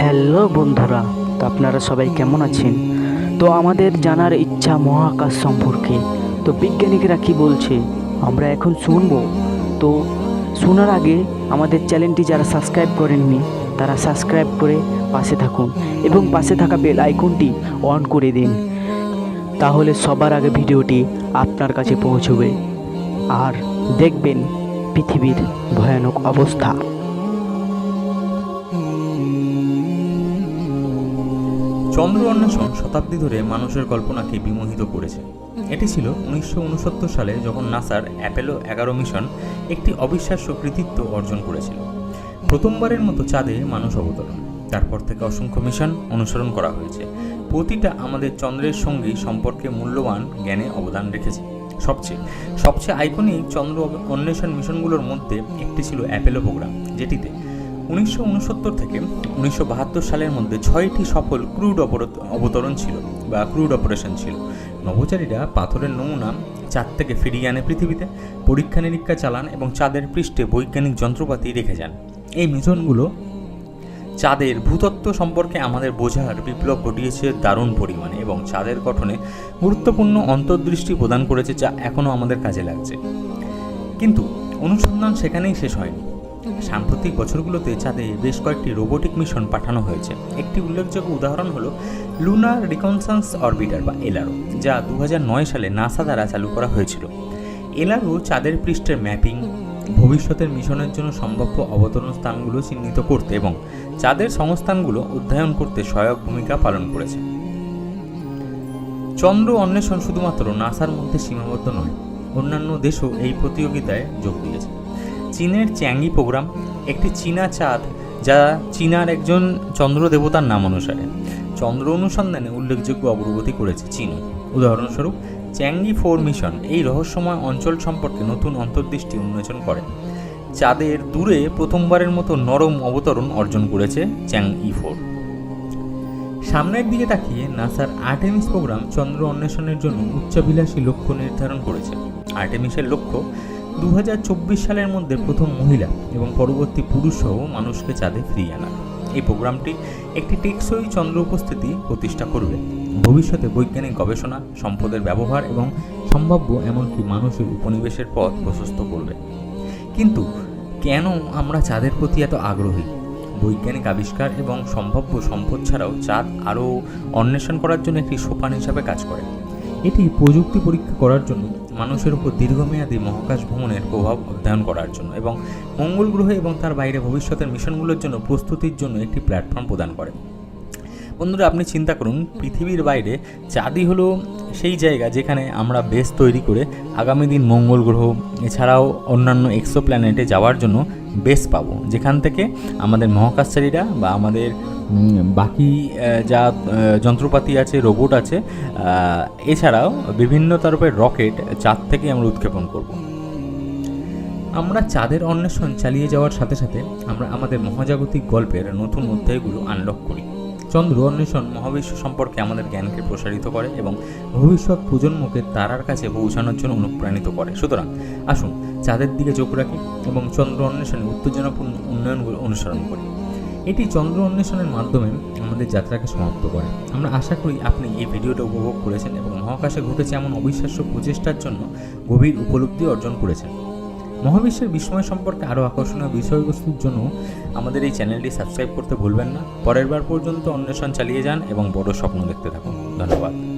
Hello বন্ধুরা, তো আপনারা সবাই কেমন আছেন? তো আমাদের জানার ইচ্ছা মহাকাশ সম্পর্কে। তো বিজ্ঞানীরা কি বলছে? আমরা এখন শুনব। তো শোনার আগে আমাদের চ্যানেলটি যারা সাবস্ক্রাইব করেননি, তারা সাবস্ক্রাইব করে পাশে থাকুন এবং পাশে থাকা বেল আইকনটি অন করে দিন। তাহলে সবার আগে ভিডিওটি আপনার কাছে পৌঁছবে। আর দেখবেন পৃথিবীর ভয়ানক অবস্থা। চন্দ্র অন্বেষণ শতাব্দী ধরে মানুষের কল্পনাকে বিমোহিত করেছে। এটি ছিল উনিশশো উনসত্তর সালে যখন নাসার অ্যাপেলো এগারো মিশন একটি অবিশ্বাস্য কৃতিত্ব অর্জন করেছিল। প্রথমবারের মতো চাঁদে মানুষ অবতরণ। তারপর থেকে অসংখ্য মিশন অনুসরণ করা হয়েছে। প্রতিটা আমাদের চন্দ্রের সঙ্গে সম্পর্কে মূল্যবান জ্ঞানে অবদান রেখেছে। সবচেয়ে সবচেয়ে আইকনিক চন্দ্র অন্বেষণ মিশনগুলোর মধ্যে একটি ছিল অ্যাপেলো প্রোগ্রাম, যেটিতে উনিশশো উনসত্তর থেকে উনিশশো বাহাত্তর সালের মধ্যে ছয়টি সফল ক্রুড অবতরণ ছিল বা ক্রুড অপারেশন ছিল। নভোচারীরা পাথরের নমুনা চাঁদ থেকে ফিরিয়ে আনে পৃথিবীতে, পরীক্ষা নিরীক্ষা চালান এবং চাঁদের পৃষ্ঠে বৈজ্ঞানিক যন্ত্রপাতি রেখে যান। এই মিশনগুলো চাঁদের ভূতত্ত্ব সম্পর্কে আমাদের বোঝার বিপ্লব ঘটিয়েছে দারুণ পরিমাণে এবং চাঁদের গঠনে গুরুত্বপূর্ণ অন্তর্দৃষ্টি প্রদান করেছে যা এখনও আমাদের কাজে লাগছে। কিন্তু অনুসন্ধান সেখানেই শেষ হয়নি। সাম্প্রতিক বছরগুলোতে চাঁদে বেশ কয়েকটি রোবোটিক মিশন পাঠানো হয়েছে। একটি উল্লেখযোগ্য উদাহরণ হলো লুনার রিকনসান্স অরবিটার বা এলআরও যা দু হাজার নয় সালে নাসা দ্বারা চালু করা হয়েছিল। এলআরও চাঁদের পৃষ্ঠের ম্যাপিং ভবিষ্যতের মিশনের জন্য সম্ভাব্য অবতরণ স্থানগুলো চিহ্নিত করতে এবং চাঁদের সংস্থানগুলো অধ্যয়ন করতে সহায়ক ভূমিকা পালন করেছে। চন্দ্র অন্বেষণ শুধুমাত্র নাসার মধ্যে সীমাবদ্ধ নয়, অন্যান্য দেশও এই প্রতিযোগিতায় যোগ দিয়েছে। চীনের চ্যাঙ্গি প্রোগ্রাম, একটি চীনা চাঁদ, যা চীনার একজন চন্দ্র দেবতার নাম অনুসারে। চন্দ্র অনুসন্ধানে উল্লেখযোগ্য অগ্রগতি করেছে চীন উদাহরণস্বরূপ চ্যাঙ্গি ফোর মিশন এই রহস্যময় অঞ্চল সম্পর্কে নতুন অন্তর্দৃষ্টি উন্মোচন করে। চাঁদের দূরে প্রথমবারের মতো নরম অবতরণ অর্জন করেছে চ্যাং ই ফোর। সামনের দিকে তাকিয়ে নাসার আর্টেমিস প্রোগ্রাম চন্দ্র অন্বেষণের জন্য উচ্চাভিলাষী লক্ষ্য নির্ধারণ করেছে। আর্টেমিসের লক্ষ্য দু হাজার চব্বিশ সালের মধ্যে প্রথম মহিলা এবং পরবর্তী পুরুষসহ মানুষকে চাঁদে ফিরিয়ে আনা। এই প্রোগ্রামটি একটি টেকসই চন্দ্র উপস্থিতি প্রতিষ্ঠা করবে। ভবিষ্যতে বৈজ্ঞানিক গবেষণা, সম্পদের ব্যবহার এবং সম্ভাব্য এমনকি মানুষের উপনিবেশের পথ প্রশস্ত করবে। কিন্তু কেন আমরা চাঁদের প্রতি এত আগ্রহী? বৈজ্ঞানিক আবিষ্কার এবং সম্ভাব্য সম্পদ ছাড়াও চাঁদ আরও অন্বেষণ করার জন্য একটি সোপান হিসাবে কাজ করে। এটি প্রযুক্তি পরীক্ষা করার জন্য মানুষের উপর দীর্ঘমেয়াদী মহাকাশ ভ্রমণের প্রভাব অধ্যয়ন করার জন্য এবং মঙ্গল গ্রহে এবং তার বাইরে ভবিষ্যতের মিশনগুলোর জন্য প্রস্তুতির জন্য একটি প্ল্যাটফর্ম প্রদান করে। বন্ধুরা, আপনি চিন্তা করুন, পৃথিবীর বাইরে চাঁদই হলো সেই জায়গা যেখানে আমরা বেস তৈরি করে আগামী দিন মঙ্গল গ্রহ, এছাড়াও অন্যান্য এক্সো প্ল্যানেটে যাওয়ার জন্য বেস পাবো। যেখান থেকে আমাদের মহাকাশচারীরা বা আমাদের বাকি যা যন্ত্রপাতি আছে, রোবট আছে এছাড়াও বিভিন্ন তরফের রকেট চাঁদ থেকে আমরা উৎক্ষেপণ করব। আমরা চাঁদের অন্বেষণ চালিয়ে যাওয়ার সাথে সাথে আমরা আমাদের মহাজাগতিক গল্পের নতুন অধ্যায়গুলো আনলক করি। চন্দ্র অন্বেষণ মহাবিশ্ব সম্পর্কে আমাদের জ্ঞানকে প্রসারিত করে এবং ভবিষ্যৎ প্রজন্মকে তারার কাছে পৌঁছানোর জন্য অনুপ্রাণিত করে। সুতরাং, আসুন চাঁদের দিকে চোখ রাখি এবং চন্দ্র অন্বেষণে উত্তেজনাপূর্ণ উন্নয়নগুলো অনুসরণ করি। এটি চন্দ্র অন্বেষণের মাধ্যমে আমাদের যাত্রাকে সমাপ্ত করে। আমরা আশা করি আপনি এই ভিডিওটা উপভোগ করেছেন এবং মহাকাশে ঘটেছে এমন অবিশ্বাস্য প্রচেষ্টার জন্য গভীর উপলব্ধি অর্জন করেছেন। মহাবিশ্বের বিস্ময় সম্পর্কে আরও আকর্ষণীয় বিষয়বস্তুর জন্য আমাদের এই চ্যানেলটি সাবস্ক্রাইব করতে ভুলবেন না। পরের বার পর্যন্ত অন্বেষণ চালিয়ে যান এবং বড় স্বপ্ন দেখতে থাকুন। ধন্যবাদ।